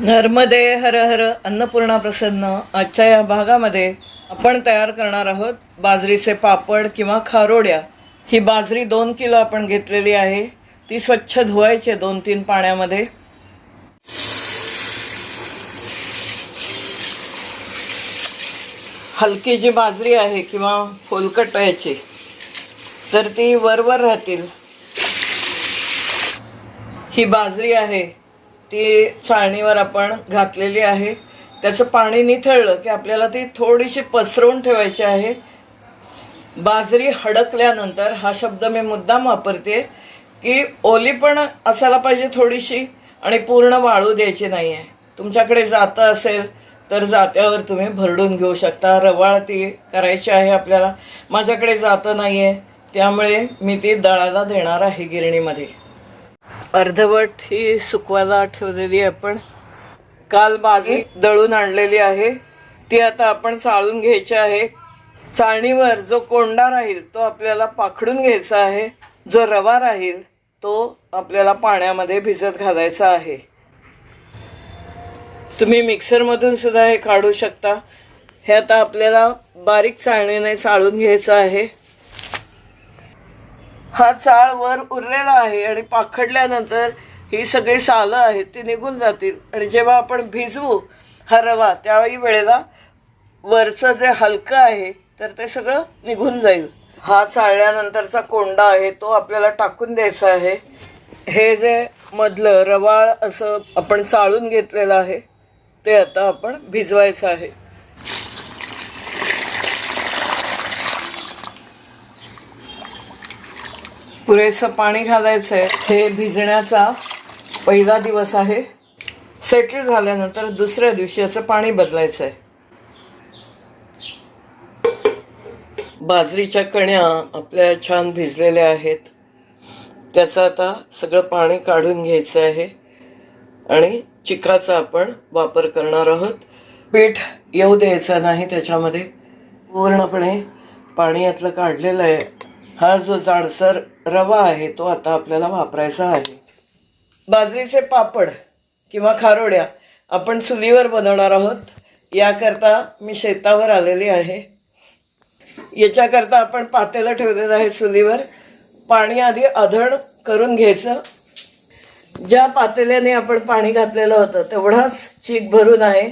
नर्मदे हर हर अन्नपूर्णा प्रसन्न. आजच्या या भागामध्ये आपण तयार करणार आहोत बाजरीचे पापड किंवा खारोड्या. ही बाजरी दोन किलो आपण घेतलेली आहे. ती स्वच्छ धुवायची आहे दोन तीन पाण्यामध्ये. हलकी जी बाजरी आहे किंवा फोलकट याची तर ती वरवर राहतील. ही बाजरी आहे ती चाळणीवर आपण घातलेली आहे. त्याचं पाणी निथळलं की आपल्याला ती थोडीशी पसरवून ठेवायची आहे. बाजरी हडकल्यानंतर हा शब्द मी मुद्दाम वापरते की ओली पण असायला पाहिजे थोडीशी आणि पूर्ण वाळू द्यायची नाही आहे तुमच्याकडे जातं असेल तर जात्यावर तुम्ही भरडून घेऊ शकता. रवाळ ती करायची आहे आपल्याला. माझ्याकडे जातं नाही आहे त्यामुळे मी ती दळाला देणार आहे गिरणीमध्ये. अर्धवट ही सुकवायला ठेवलेली आहे आपण. काल बाजरी दळून आणलेली आहे. ती आता आपण चाळून घ्यायची आहे. चाळणीवर जो कोंडा राहील तो आपल्याला पाखडून घ्यायचा आहे. जो रवा राहील तो आपल्याला पाण्यामध्ये भिजत घालायचा आहे. तुम्ही मिक्सरमधून सुद्धा हे काढू शकता. हे आता आपल्याला बारीक चाळणीने चाळून घ्यायचं आहे. हा चाळ वर उरलेला आहे आणि पाखडल्यानंतर ही सगळी सालं आहेत ती निघून जातील. आणि जेव्हा आपण भिजवू हा रवा त्यावेळी वेळेला वरचं जे हलकं आहे तर ते सगळं निघून जाईल. हा चाळल्यानंतरचा कोंडा आहे तो आपल्याला टाकून द्यायचा आहे. हे जे मधलं रवाळ असं आपण चाळून घेतलेलं आहे ते आता आपण भिजवायचं आहे. पुरेसं पाणी घालायचं आहे हे भिजण्याचा पहिला दिवस आहे. सेटल झाल्यानंतर दुसऱ्या दिवशी असं पाणी बदलायचं आहे बाजरीच्या कण्या आपल्या छान भिजलेल्या आहेत. त्याचं आता सगळं पाणी काढून घ्यायचं आहे. आणि चिकाचा आपण वापर करणार आहोत. पीठ येऊ द्यायचं नाही त्याच्यामध्ये. पूर्णपणे पाणी यातलं काढलेलं आहे. हा जो जाडसर रवा आहे तो आता आपल्याला वापरायचा आहे. बाजरीचे पापड किंवा खारोड्या आपण चुलीवर बनवणार आहोत. याकरता मी शेतावर आलेली आहे. याच्याकरता आपण पातेलं ठेवलेलं आहे चुलीवर. पाणी आधी आधण करून घ्यायचं. ज्या पातेल्याने आपण पाणी घातलेलं होतं तेवढाच चीक भरून आहे.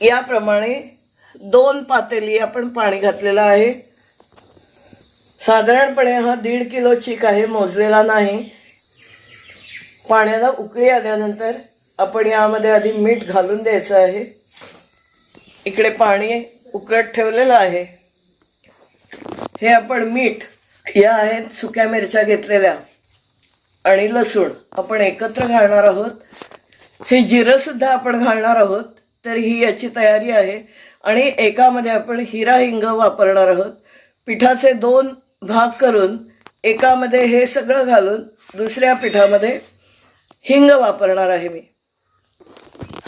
याप्रमाणे दोन पातेली आपण पाणी घातलेलं आहे. साधारणपणे हा दीड किलो चीक आहे मोजलेला नाही. पाण्याला उकळी आल्यानंतर आपण यामध्ये आधी मीठ घालून द्यायचं आहे. इकडे पाणी उकळत ठेवलेलं आहे. हे आपण मीठ या आहेत सुक्या मिरच्या घेतलेल्या आणि लसूण आपण एकत्र घालणार आहोत. हे जिरंसुद्धा आपण घालणार आहोत तर ही याची तयारी आहे. आणि एकामध्ये आपण हिरा हिंग वापरणार आहोत. पिठाचे दोन भाग करून एकामध्ये हे सगळं घालून दुसऱ्या पिठामध्ये हिंग वापरणार आहे मी.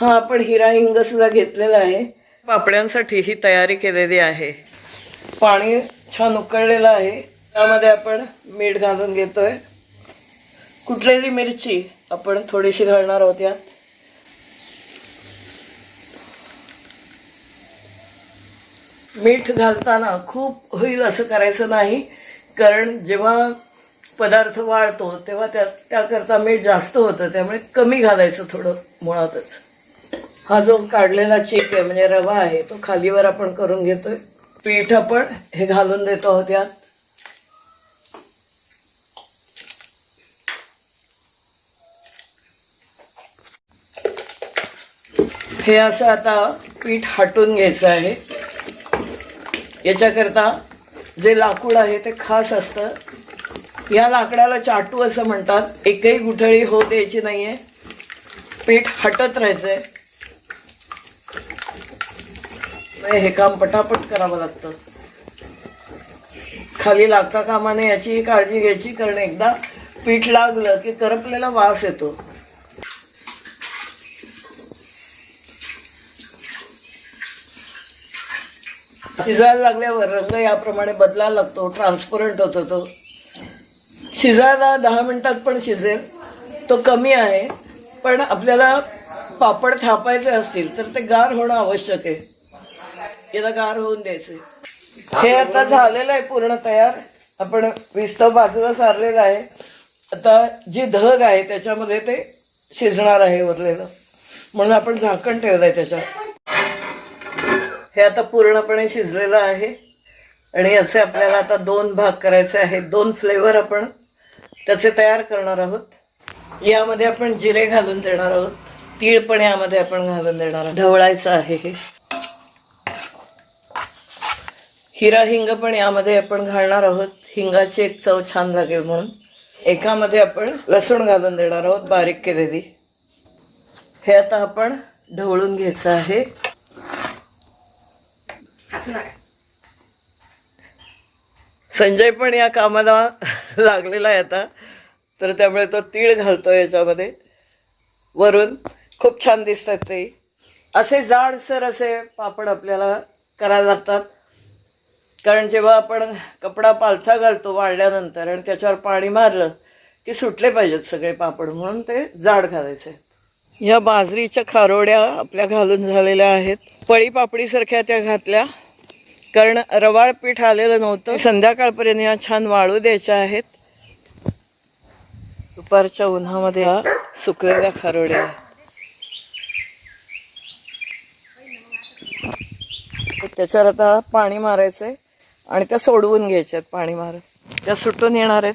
हा आपण हिरा हिंग सुद्धा घेतलेला आहे. पापड्यांसाठी ही तयारी केलेली आहे. पाणी छान उकळलेलं आहे. त्यामध्ये आपण मीठ घालून घेतोय. कुटलेली मिरची आपण थोडीशी घालणार आहोत यात. मीठ घालताना खूप होईल असं करायचं नाही. कारण जेव्हा पदार्थ वाळतो तेव्हा त्या त्याकरता मीठ जास्त होतं त्यामुळे कमी घालायचं थोडं मुळातच. हा जो काढलेला चीक आहे म्हणजे रवा आहे तो खालीवर आपण करून घेतोय. पीठ आपण हे घालून देतो आहोत यात. हे असं आता पीठ हटून घ्यायचं आहे. याच्याकरता जे लाकूड आहे ते खास असतं. या लाकडाला चाटू असं म्हणतात. एकही गुठळी हो द्यायची नाही आहे पीठ हटत राहायचंय. हे काम पटापट करावं लागतं. खाली लागता कामाने याची काळजी घ्यायची कारण एकदा पीठ लागलं की करपलेला वास येतो. शिजायला लागल्यावर रंग याप्रमाणे बदलायला लागतो ट्रान्सपरंट होतो तो. शिजायला दहा मिनटात पण शिजेल तो कमी आहे पण आपल्याला पापड थापायचे असतील तर ते गार होणं आवश्यक आहे. याला गार होऊन द्यायचे. हे आता झालेलं आहे पूर्ण तयार. आपण विस्तव बाजूला सारलेलं आहे. आता जी धग आहे त्याच्यामध्ये ते शिजणार आहे उरलेलं म्हणून आपण झाकण ठेवलं आहे त्याच्यात. हे आता पूर्णपणे शिजलेलं आहे. आणि याचे आपल्याला आता दोन भाग करायचे आहेत. दोन फ्लेवर आपण त्याचे तयार करणार आहोत. यामध्ये आपण जिरे घालून देणार आहोत. तीळ पण यामध्ये आपण घालून देणार आहोत. ढवळायचं आहे हे. हिरा हिंग पण यामध्ये आपण घालणार आहोत. हिंगाची एक चव छान लागेल म्हणून. एकामध्ये आपण लसूण घालून देणार आहोत बारीक केलेली. हे आता आपण ढवळून घ्यायचं आहे. संजय पण या कामाला लागलेला आहे आता. तर त्यामुळे तो तीळ घालतो याच्यामध्ये. वरून खूप छान दिसतात ते. असे जाडसर असे पापड आपल्याला करायला लागतात. कारण जेव्हा आपण कपडा पालथा घालतो वाळल्यानंतर आणि त्याच्यावर पाणी मारलं की सुटले पाहिजेत सगळे पापड म्हणून ते जाड घालायचे. या बाजरीच्या खारोड्या आपल्या घालून झालेल्या आहेत. पळी पापडीसारख्या त्या घातल्या. कारण रवाळ पीठ आलेलं नव्हतं. संध्याकाळपर्यंत या छान वाळू द्यायच्या आहेत. दुपारच्या उन्हामध्ये हा सुकलेल्या खारोड्या. त्याच्यावर आता पाणी मारायचंय आणि त्या सोडवून घ्यायच्यात पाणी मारत त्या सुटून येणार आहेत.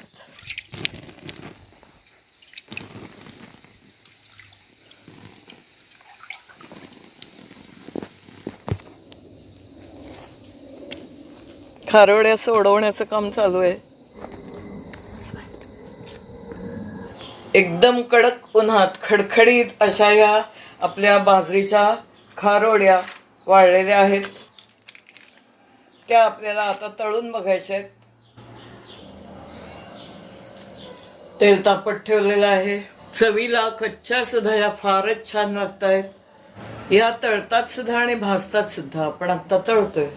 खारोड्या सोडवण्याचं काम चालू आहे. एकदम कडक उन्हात खडखडीत अशा या आपल्या बाजरीच्या खारोड्या वाळलेल्या आहेत. त्या आपल्याला आता तळून बघायच्या आहेत. तेल तापत ठेवलेलं आहे. चवीला कच्च्या सुद्धा या फारच छान लागत आहेत या तळतात सुद्धा आणि भाजतात सुद्धा. आपण आता तळतोय.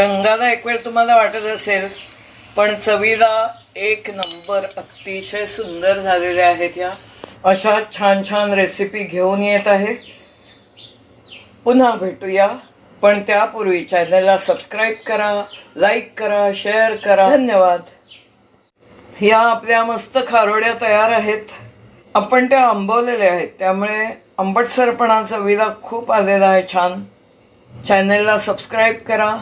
रंगाला एक वेळ तुम्हाला वाटत असेल पण चवीला एक नंबर अतिशय सुंदर झालेल्या आहेत या. अशा छान छान रेसिपी घेऊन येत आहे. पुन्हा भेटूया पण त्यापूर्वी चॅनलला सबस्क्राईब करा लाईक करा शेअर करा. धन्यवाद. या आपल्या मस्त खारोड्या तयार आहेत. आपण त्या आंबवलेल्या आहेत त्यामुळे आंबटसरपणा चवीला खूप आलेला आहे छान. चॅनलला सबस्क्राईब करा.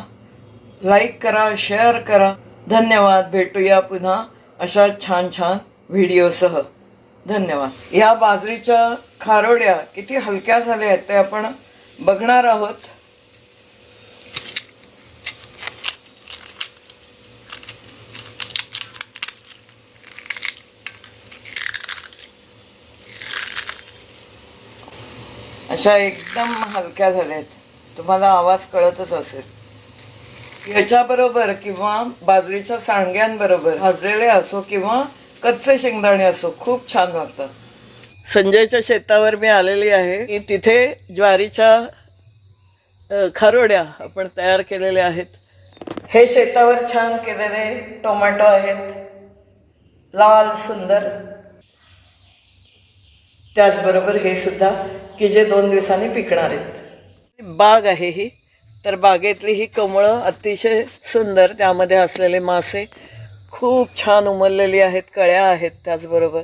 लाईक करा शेअर करा. धन्यवाद. भेटूया पुन्हा अशा छान छान व्हिडिओसह धन्यवाद. या बाजरीच्या खारोड्या किती हलक्या झाल्या आहेत ते आपण बघणार आहोत. अशा एकदम हलक्या झाल्या आहेत. तुम्हाला आवाज कळतच असेल. याच्याबरोबर किंवा बाजरीच्या सांडग्यांबरोबर भाजलेले असो किंवा कच्चे शेंगदाणे असो खूप छान लागतात संजयच्या शेतावर मी आलेली आहे. की तिथे ज्वारीच्या खारोड्या आपण तयार केलेल्या आहेत. हे शेतावर छान केलेले टोमॅटो आहेत. लाल सुंदर. त्याचबरोबर हे सुद्धा की जे दोन दिवसांनी पिकणार आहेत. बाग आहे ही. तर बागेतली ही कमळं अतिशय सुंदर त्यामध्ये असलेले मासे खूप छान उमललेली आहेत कळ्या आहेत त्याचबरोबर.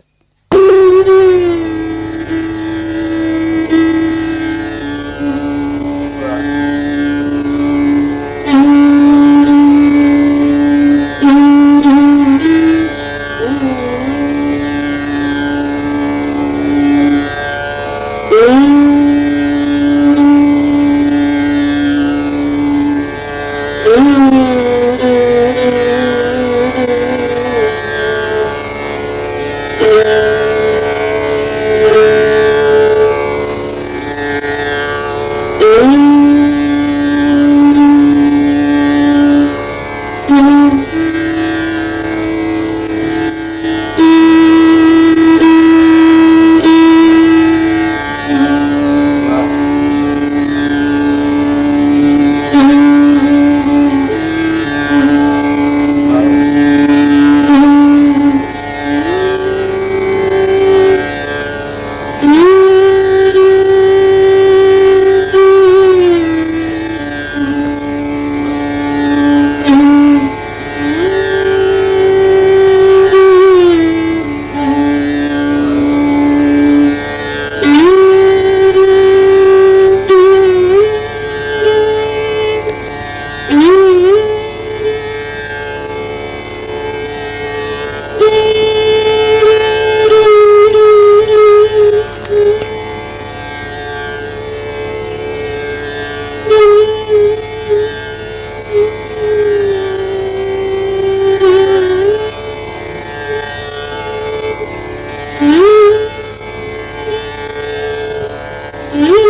Mm-hmm.